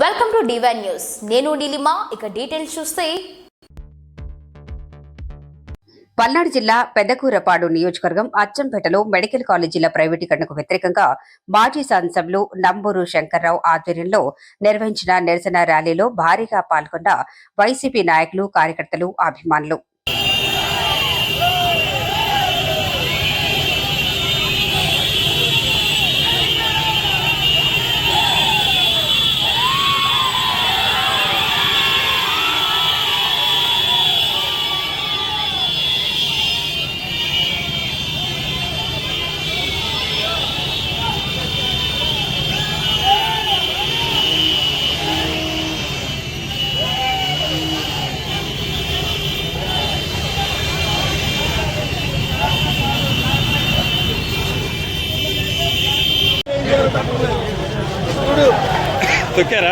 Welcome to divine news నేను నీలిమా ఇక details చూస్తే. పల్నాడు జిల్లా పెద్దకూరపాడు నియోజకవర్గం అచ్చంపేటలో మెడికల్ కాలేజీల ప్రైవేటీకరణకు వ్యతిరేకంగా మాజీ సంసభ్యులు నంబూరు శంకర్రావు ఆధ్వర్యంలో నిర్వహించిన నిరసన ర్యాలీలో భారీగా పాల్గొన్న వైసీపీ నాయకులు కార్యకర్తలు అభిమానులు. ತುಕ್ಕ್ಯಾರ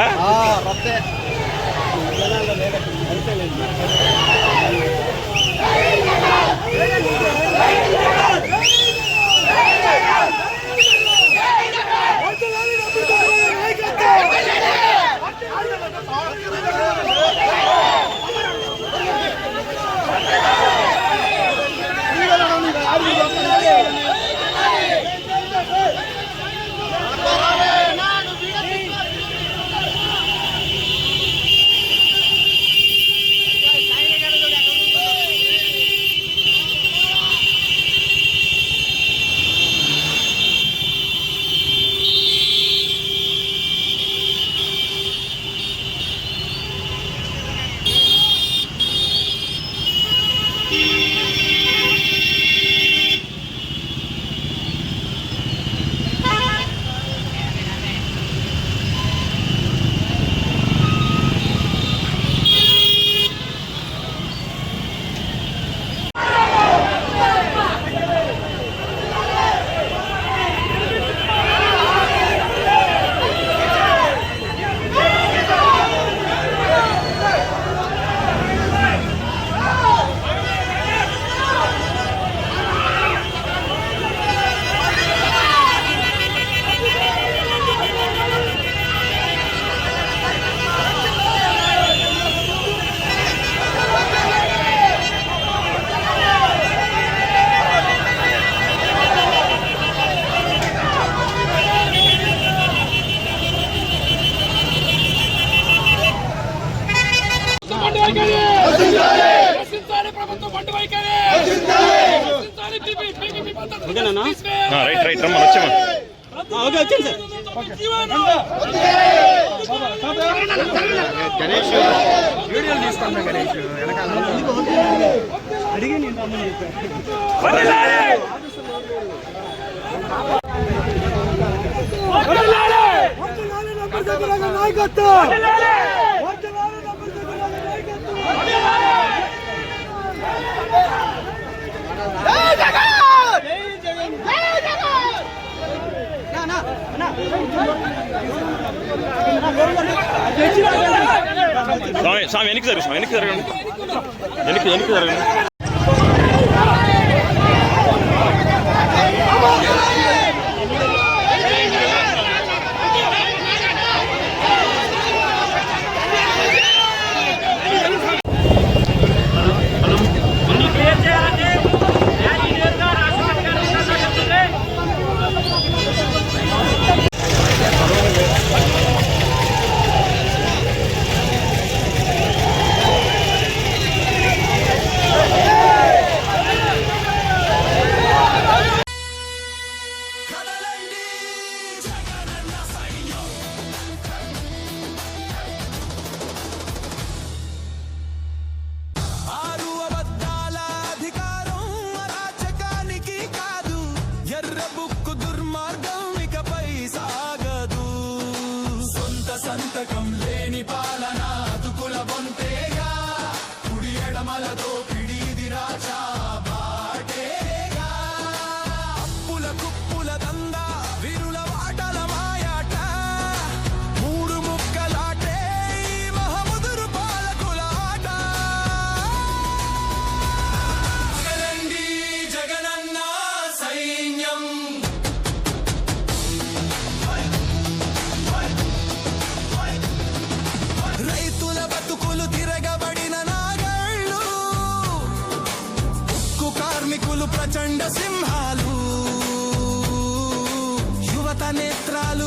రైట్ రైట్ రమ్మని వచ్చామా జీవనం. స్వామి స్వామి వెనక్కి జరుగు స్వామి వెనక్కి జరగండి వెనక్కి వెనక్కి జరగండి నేత్రాలు